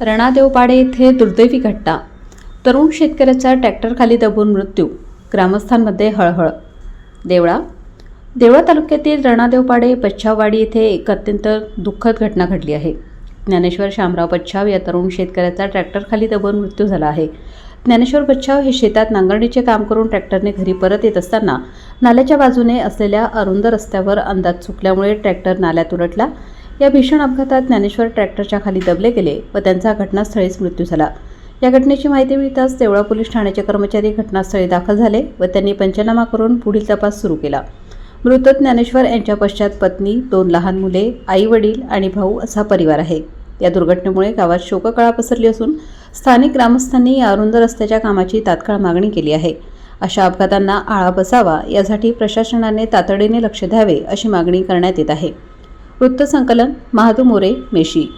रणादेवपाडे येथे दुर्दैवी घटना. तरुण शेतकऱ्याचा ट्रॅक्टरखाली दबून मृत्यू ग्रामस्थांमध्ये हळहळ. देवळा देवळा तालुक्यातील रणादेवपाडे पच्छाववाडी येथे एक अत्यंत दुःखद घटना घडली आहे. ज्ञानेश्वर शामराव पच्छाव या तरुण शेतकऱ्याचा ट्रॅक्टरखाली दबून मृत्यू झाला आहे. ज्ञानेश्वर पच्छाव हे शेतात नांगरणीचे काम करून ट्रॅक्टरने घरी परत येत असताना नाल्याच्या बाजूने असलेल्या अरुंद रस्त्यावर अंदाज चुकल्यामुळे ट्रॅक्टर नाल्यात उलटला. या भीषण अपघातात ज्ञानेश्वर ट्रॅक्टरच्या खाली दबले गेले व त्यांचा घटनास्थळीच मृत्यू झाला. या घटनेची माहिती मिळताच देवळा पोलीस ठाण्याचे कर्मचारी घटनास्थळी दाखल झाले व त्यांनी पंचनामा करून पुढील तपास सुरू केला. मृत ज्ञानेश्वर यांच्या पश्चात पत्नी दोन लहान मुले आई वडील आणि भाऊ असा परिवार आहे. या दुर्घटनेमुळे गावात शोककळा पसरली असून स्थानिक ग्रामस्थांनी या अरुंद रस्त्याच्या कामाची तात्काळ मागणी केली आहे. अशा अपघातांना आळा बसावा यासाठी प्रशासनाने तातडीने लक्ष द्यावे अशी मागणी करण्यात येत आहे. वृत्तसंकलन महादू मोरे मेशी